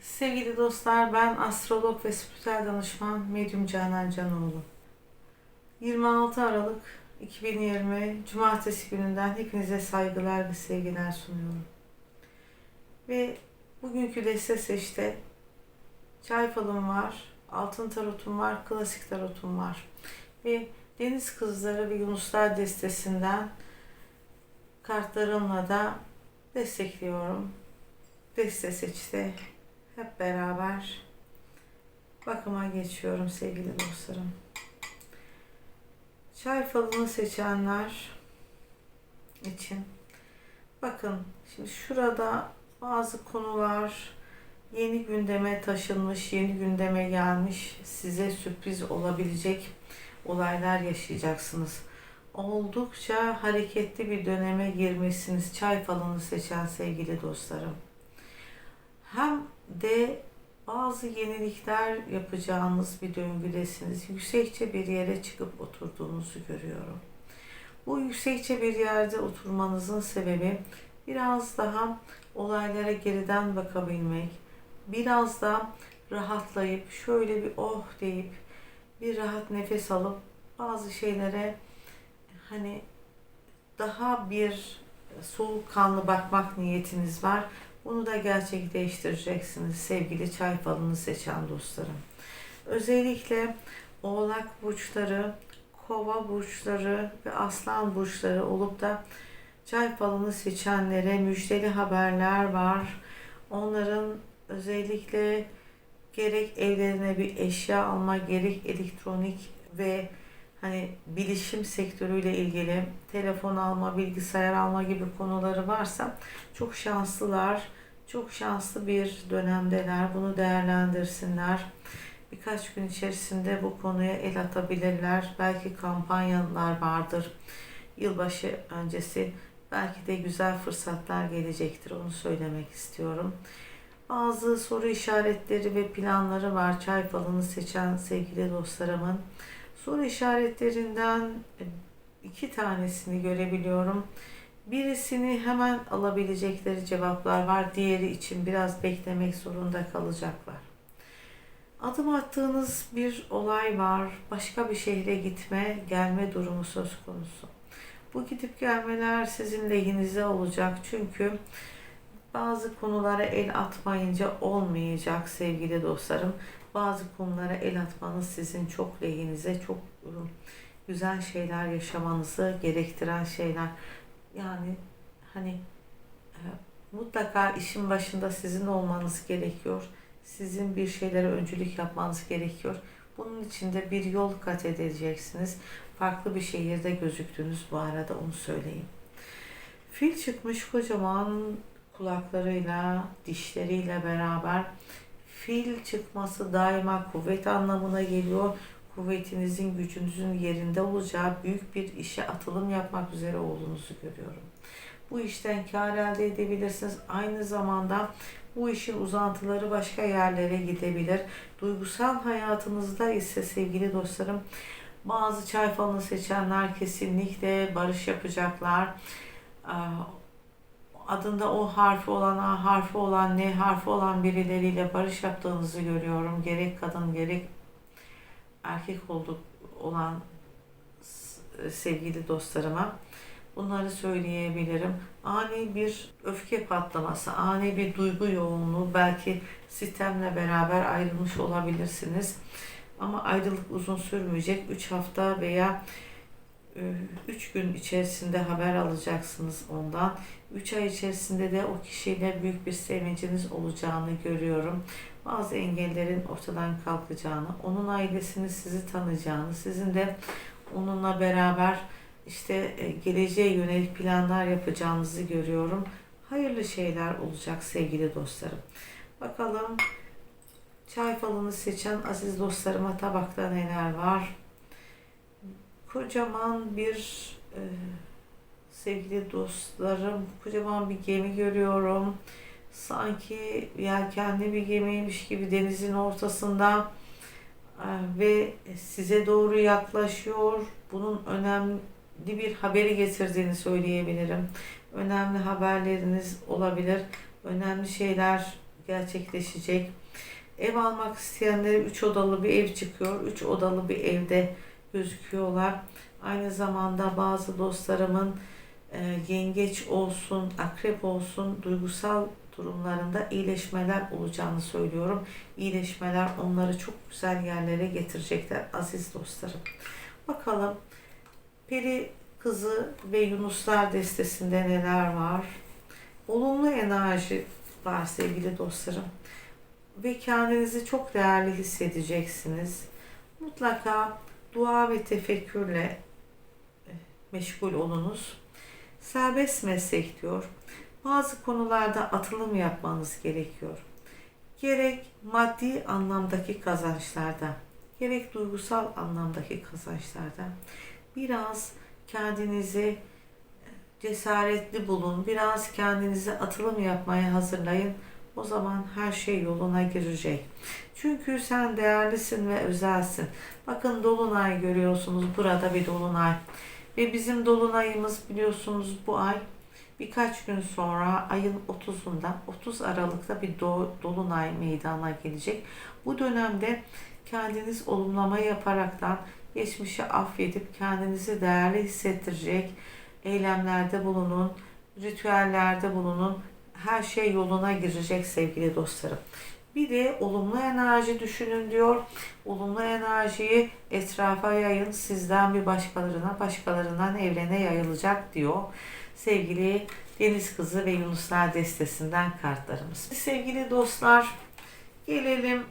Sevgili dostlar, ben astrolog ve spiritüel danışman Medyum Canan Canoğlu. 26 Aralık 2020 Cumartesi gününden hepinize saygılar ve sevgiler sunuyorum. Ve bugünkü deste seçte çay falım var, altın tarotum var, klasik tarotum var. Ve Deniz Kızları ve Yunuslar destesinden kartlarımla da destekliyorum. Deste seçte hep beraber bakıma geçiyorum sevgili dostlarım. Çay falını seçenler için bakın şimdi şurada bazı konular yeni gündeme taşınmış, yeni gündeme gelmiş, size sürpriz olabilecek olaylar yaşayacaksınız. Oldukça hareketli bir döneme girmişsiniz çay falını seçen sevgili dostlarım. Hem de bazı yenilikler yapacağınız bir döngüdesiniz. Yüksekçe bir yere çıkıp oturduğunuzu görüyorum. Bu yüksekçe bir yerde oturmanızın sebebi biraz daha olaylara geriden bakabilmek, biraz da rahatlayıp şöyle bir oh deyip bir rahat nefes alıp bazı şeylere hani daha bir soğukkanlı bakmak niyetiniz var. Bunu da gerçekleştireceksiniz sevgili çay falını seçen dostlarım. Özellikle oğlak burçları, kova burçları ve aslan burçları olup da çay falını seçenlere müjdeli haberler var. Onların özellikle gerek evlerine bir eşya alma, gerek elektronik ve hani bilişim sektörüyle ilgili telefon alma, bilgisayar alma gibi konuları varsa çok şanslılar. Çok şanslı bir dönemdeler. Bunu değerlendirsinler. Birkaç gün içerisinde bu konuya el atabilirler. Belki kampanyalar vardır. Yılbaşı öncesi belki de güzel fırsatlar gelecektir. Onu söylemek istiyorum. Bazı soru işaretleri ve planları var çay falını seçen sevgili dostlarımın. Soru işaretlerinden iki tanesini görebiliyorum. Birisini hemen alabilecekleri cevaplar var. Diğeri için biraz beklemek zorunda kalacaklar. Adım attığınız bir olay var. Başka bir şehre gitme, gelme durumu söz konusu. Bu gidip gelmeler sizin lehinize olacak. Çünkü bazı konulara el atmayınca olmayacak sevgili dostlarım. Bazı konulara el atmanız sizin çok lehinize, çok güzel şeyler yaşamanızı gerektiren şeyler. Yani hani e, mutlaka işin başında sizin olmanız gerekiyor. Sizin bir şeylere öncülük yapmanız gerekiyor. Bunun için de bir yol kat edeceksiniz. Farklı bir şehirde gözüktünüz bu arada onu söyleyeyim. Fil çıkmış kocaman kulaklarıyla, dişleriyle beraber fil çıkması daima kuvvet anlamına geliyor. Kuvvetinizin, gücünüzün yerinde olacağı büyük bir işe atılım yapmak üzere olduğunuzu görüyorum. Bu işten kar elde edebilirsiniz. Aynı zamanda bu işin uzantıları başka yerlere gidebilir. Duygusal hayatınızda ise sevgili dostlarım bazı çay falını seçenler kesinlikle barış yapacaklar adında o harfi olan, A harfi olan, N harfi olan birileriyle barış yaptığınızı görüyorum. Gerek kadın gerek erkek olduk olan sevgili dostlarıma bunları söyleyebilirim. Ani bir öfke patlaması, ani bir duygu yoğunluğu, belki sistemle beraber ayrılmış olabilirsiniz. Ama ayrılık uzun sürmeyecek. 3 hafta veya 3 gün içerisinde haber alacaksınız ondan. 3 ay içerisinde de o kişiyle büyük bir sevinciniz olacağını görüyorum. Bazı engellerin ortadan kalkacağını, onun ailesini sizi tanıyacağını, sizin de onunla beraber işte e, geleceğe yönelik planlar yapacağınızı görüyorum. Hayırlı şeyler olacak sevgili dostlarım. Bakalım çay falını seçen aziz dostlarıma tabakta neler var? Kocaman bir e, sevgili dostlarım, kocaman bir gemi görüyorum. Sanki yelkenli bir gemiymiş gibi denizin ortasında e, ve size doğru yaklaşıyor. Bunun önemli bir haberi getirdiğini söyleyebilirim. Önemli haberleriniz olabilir. Önemli şeyler gerçekleşecek. Ev almak isteyenlere 3 odalı bir ev çıkıyor. 3 odalı bir evde gözüküyorlar. Aynı zamanda bazı dostlarımın e, yengeç olsun, akrep olsun duygusal durumlarında iyileşmeler olacağını söylüyorum. İyileşmeler onları çok güzel yerlere getirecekler aziz dostlarım. Bakalım Peri Kızı ve Yunuslar destesinde neler var? Olumlu enerji var sevgili dostlarım. Ve kendinizi çok değerli hissedeceksiniz. Mutlaka dua ve tefekkürle e, meşgul olunuz. Serbest meslek diyor. Bazı konularda atılım yapmanız gerekiyor. Gerek maddi anlamdaki kazançlarda, gerek duygusal anlamdaki kazançlarda biraz kendinizi cesaretli bulun, biraz kendinize atılım yapmaya hazırlayın. O zaman her şey yoluna girecek. Çünkü sen değerlisin ve özelsin. Bakın dolunay görüyorsunuz. Burada bir dolunay. Ve bizim dolunayımız biliyorsunuz bu ay birkaç gün sonra ayın 30'unda 30 Aralık'ta bir do- dolunay meydana gelecek. Bu dönemde kendiniz olumlama yaparaktan geçmişi affedip kendinizi değerli hissettirecek eylemlerde bulunun, ritüellerde bulunun. Her şey yoluna girecek sevgili dostlarım. Bir de olumlu enerji düşünün diyor. Olumlu enerjiyi etrafa yayın. Sizden bir başkalarına, başkalarından evrene yayılacak diyor. Sevgili Deniz Kızı ve Yunuslar destesinden kartlarımız. Sevgili dostlar, gelelim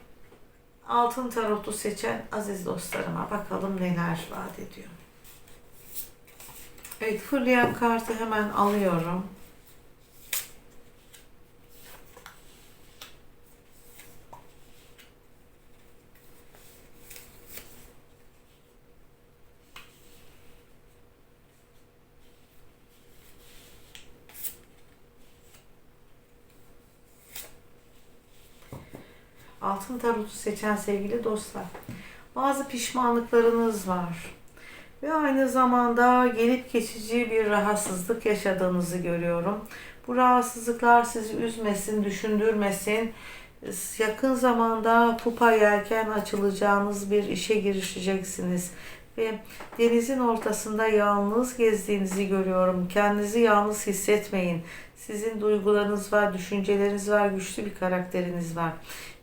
altın tarotu seçen aziz dostlarıma. Bakalım neler vaat ediyor. Evet, fırlayan kartı hemen alıyorum. Altın tarotu seçen sevgili dostlar. Bazı pişmanlıklarınız var. Ve aynı zamanda gelip geçici bir rahatsızlık yaşadığınızı görüyorum. Bu rahatsızlıklar sizi üzmesin, düşündürmesin. Yakın zamanda pupa yelken açılacağınız bir işe girişeceksiniz. Ve denizin ortasında yalnız gezdiğinizi görüyorum. Kendinizi yalnız hissetmeyin. Sizin duygularınız var, düşünceleriniz var, güçlü bir karakteriniz var.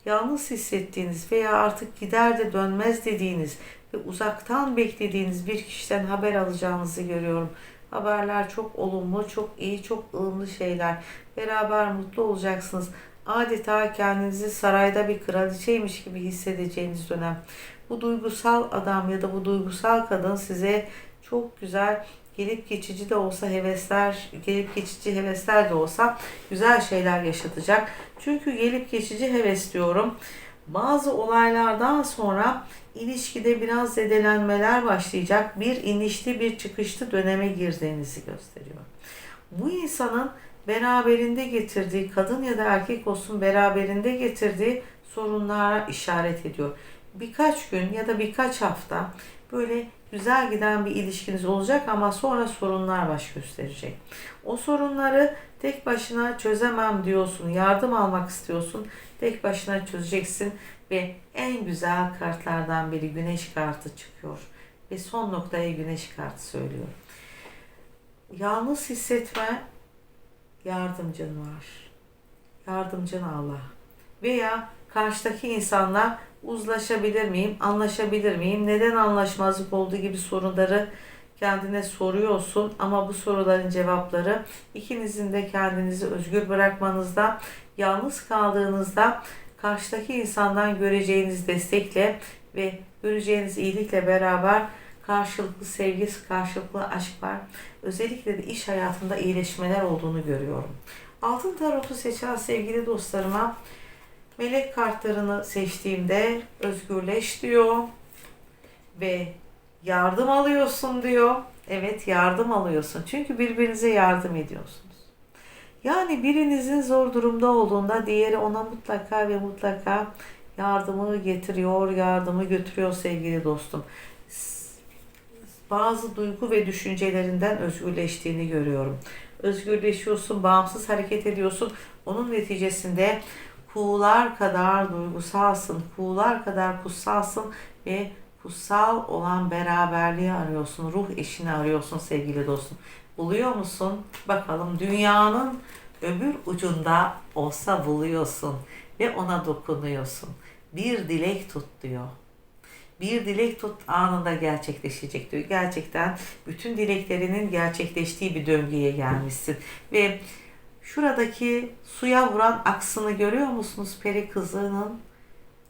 Yalnız hissettiğiniz veya artık gider de dönmez dediğiniz ve uzaktan beklediğiniz bir kişiden haber alacağınızı görüyorum. Haberler çok olumlu, çok iyi, çok ılımlı şeyler. Beraber mutlu olacaksınız. Adeta kendinizi sarayda bir kraliçeymiş gibi hissedeceğiniz dönem. Bu duygusal adam ya da bu duygusal kadın size çok güzel gelip geçici de olsa hevesler, gelip geçici hevesler de olsa güzel şeyler yaşatacak. Çünkü gelip geçici heves diyorum. Bazı olaylardan sonra ilişkide biraz zedelenmeler başlayacak. Bir inişli bir çıkışlı döneme girdiğinizi gösteriyor. Bu insanın beraberinde getirdiği kadın ya da erkek olsun beraberinde getirdiği sorunlara işaret ediyor. Birkaç gün ya da birkaç hafta böyle güzel giden bir ilişkiniz olacak ama sonra sorunlar baş gösterecek. O sorunları tek başına çözemem diyorsun, yardım almak istiyorsun, tek başına çözeceksin ve en güzel kartlardan biri güneş kartı çıkıyor. Ve son noktaya güneş kartı söylüyor. Yalnız hissetme yardımcın var. Yardımcın Allah. Veya karşıdaki insanla uzlaşabilir miyim, anlaşabilir miyim, neden anlaşmazlık olduğu gibi sorunları kendine soruyorsun ama bu soruların cevapları ikinizin de kendinizi özgür bırakmanızda, yalnız kaldığınızda karşıdaki insandan göreceğiniz destekle ve göreceğiniz iyilikle beraber karşılıklı sevgi, karşılıklı aşk var. Özellikle de iş hayatında iyileşmeler olduğunu görüyorum. Altın tarotu seçen sevgili dostlarıma melek kartlarını seçtiğimde özgürleş diyor ve yardım alıyorsun diyor. Evet yardım alıyorsun. Çünkü birbirinize yardım ediyorsunuz. Yani birinizin zor durumda olduğunda diğeri ona mutlaka ve mutlaka yardımı getiriyor, yardımı götürüyor sevgili dostum. Bazı duygu ve düşüncelerinden özgürleştiğini görüyorum. Özgürleşiyorsun, bağımsız hareket ediyorsun. Onun neticesinde kuğular kadar duygusalsın, kuğular kadar kutsalsın ve kutsal olan beraberliği arıyorsun, ruh eşini arıyorsun sevgili dostum. Buluyor musun? Bakalım dünyanın öbür ucunda olsa buluyorsun ve ona dokunuyorsun. Bir dilek tut diyor. Bir dilek tut anında gerçekleşecek diyor. Gerçekten bütün dileklerinin gerçekleştiği bir döngüye gelmişsin. Ve şuradaki suya vuran aksını görüyor musunuz? Peri kızının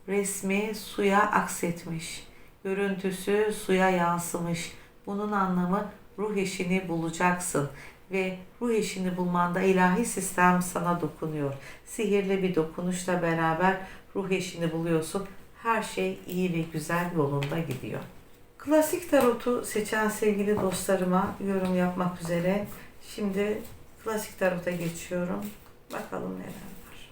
resmi suya aksetmiş. Görüntüsü suya yansımış. Bunun anlamı ruh eşini bulacaksın ve ruh eşini bulmanda ilahi sistem sana dokunuyor. Sihirli bir dokunuşla beraber ruh eşini buluyorsun. Her şey iyi ve güzel yolunda gidiyor. Klasik tarotu seçen sevgili dostlarıma yorum yapmak üzere şimdi klasik tarota geçiyorum. Bakalım neler var.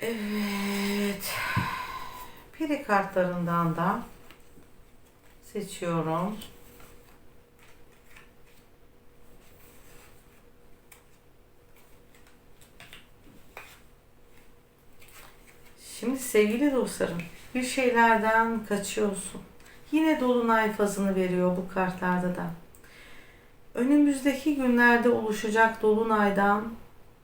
Evet. Piri kartlarından da seçiyorum. Şimdi sevgili dostlarım, bir şeylerden kaçıyorsun. Yine dolunay fazını veriyor bu kartlarda da. Önümüzdeki günlerde oluşacak dolunaydan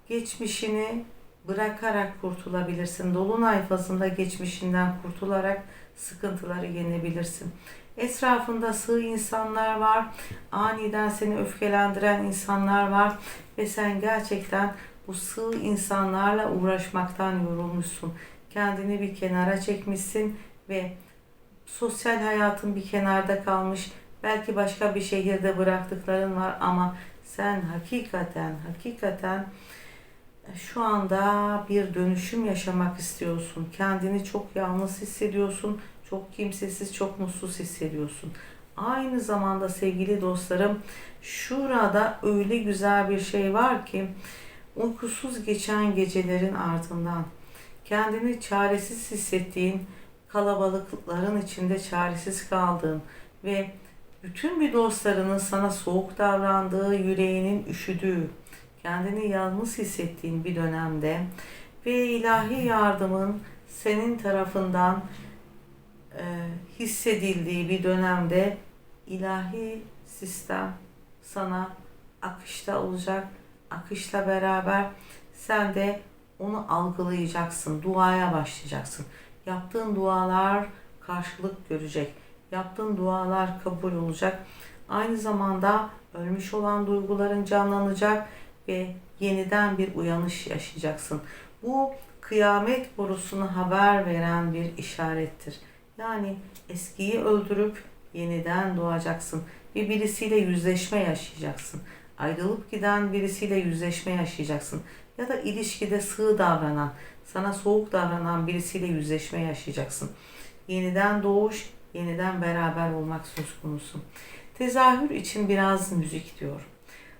geçmişini bırakarak kurtulabilirsin. Dolunay fazında geçmişinden kurtularak sıkıntıları yenebilirsin. Etrafında sığ insanlar var. Aniden seni öfkelendiren insanlar var. Ve sen gerçekten bu sığ insanlarla uğraşmaktan yorulmuşsun. Kendini bir kenara çekmişsin ve sosyal hayatın bir kenarda kalmış. Belki başka bir şehirde bıraktıkların var ama sen hakikaten hakikaten şu anda bir dönüşüm yaşamak istiyorsun. Kendini çok yalnız hissediyorsun. Çok kimsesiz, çok mutsuz hissediyorsun. Aynı zamanda sevgili dostlarım şurada öyle güzel bir şey var ki uykusuz geçen gecelerin ardından kendini çaresiz hissettiğin kalabalıkların içinde çaresiz kaldığın ve bütün bir dostlarının sana soğuk davrandığı, yüreğinin üşüdüğü, kendini yalnız hissettiğin bir dönemde ve ilahi yardımın senin tarafından e, hissedildiği bir dönemde ilahi sistem sana akışta olacak. Akışla beraber sen de onu algılayacaksın. Duaya başlayacaksın. Yaptığın dualar karşılık görecek. Yaptığın dualar kabul olacak. Aynı zamanda ölmüş olan duyguların canlanacak ve yeniden bir uyanış yaşayacaksın. Bu kıyamet borusunu haber veren bir işarettir. Yani eskiyi öldürüp yeniden doğacaksın ve birisiyle yüzleşme yaşayacaksın. Ayrılıp giden birisiyle yüzleşme yaşayacaksın. Ya da ilişkide sığ davranan, sana soğuk davranan birisiyle yüzleşme yaşayacaksın. Yeniden doğuş, yeniden beraber olmak söz konusu. Tezahür için biraz müzik diyor.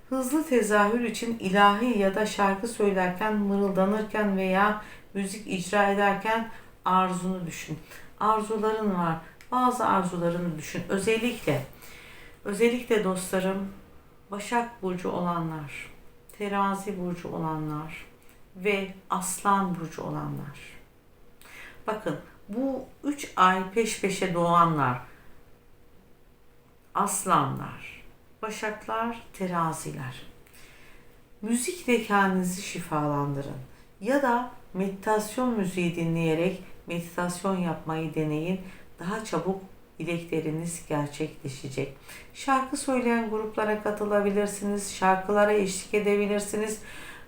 Hızlı tezahür için ilahi ya da şarkı söylerken, mırıldanırken veya müzik icra ederken arzunu düşün. Arzuların var. Bazı arzularını düşün. Özellikle özellikle dostlarım Başak burcu olanlar, Terazi burcu olanlar ve Aslan burcu olanlar. Bakın bu üç ay peş peşe doğanlar, aslanlar, başaklar, teraziler. Müzikle kendinizi şifalandırın. Ya da meditasyon müziği dinleyerek meditasyon yapmayı deneyin. Daha çabuk dilekleriniz gerçekleşecek. Şarkı söyleyen gruplara katılabilirsiniz. Şarkılara eşlik edebilirsiniz.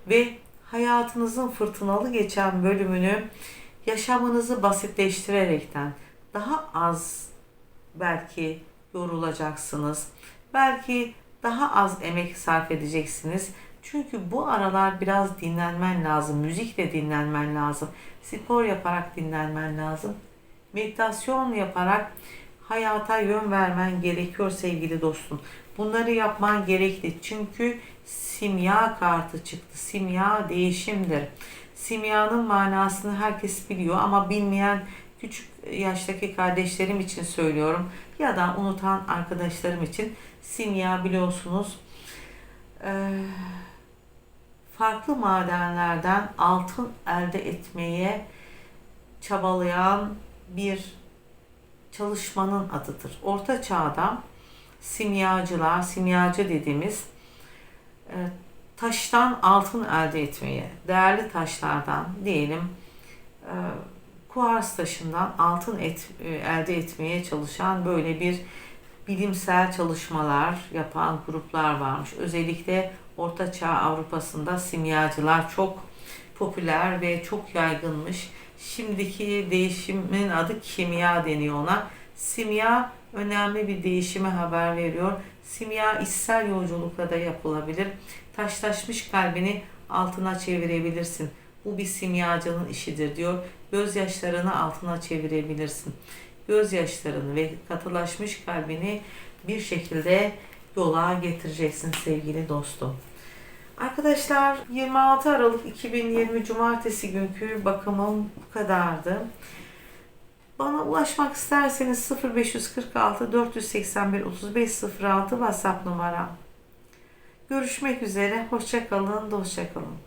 Ve hayatınızın fırtınalı geçen bölümünü yaşamınızı basitleştirerekten daha az belki yorulacaksınız. Belki daha az emek sarf edeceksiniz. Çünkü bu aralar biraz dinlenmen lazım. Müzikle dinlenmen lazım. Spor yaparak dinlenmen lazım. Meditasyon yaparak hayata yön vermen gerekiyor sevgili dostum. Bunları yapman gerekli. Çünkü simya kartı çıktı. Simya değişimdir. Simyanın manasını herkes biliyor ama bilmeyen küçük yaştaki kardeşlerim için söylüyorum ya da unutan arkadaşlarım için simya biliyorsunuz eee, farklı madenlerden altın elde etmeye çabalayan bir çalışmanın adıdır. Orta çağda simyacılar, simyacı dediğimiz e, taştan altın elde etmeye, değerli taşlardan diyelim e, kuars taşından altın et, e, elde etmeye çalışan böyle bir bilimsel çalışmalar yapan gruplar varmış. Özellikle Orta Çağ Avrupa'sında simyacılar çok popüler ve çok yaygınmış. Şimdiki değişimin adı kimya deniyor ona. Simya önemli bir değişime haber veriyor. Simya içsel yolculukla da yapılabilir. Taşlaşmış kalbini altına çevirebilirsin. Bu bir simyacının işidir diyor. Gözyaşlarını altına çevirebilirsin. Gözyaşlarını ve katılaşmış kalbini bir şekilde yola getireceksin sevgili dostum. Arkadaşlar 26 Aralık 2020 Cumartesi günkü bakımım bu kadardı. Bana ulaşmak isterseniz 0546 481 3506 WhatsApp numaram. Görüşmek üzere. Hoşçakalın. Hoşçakalın.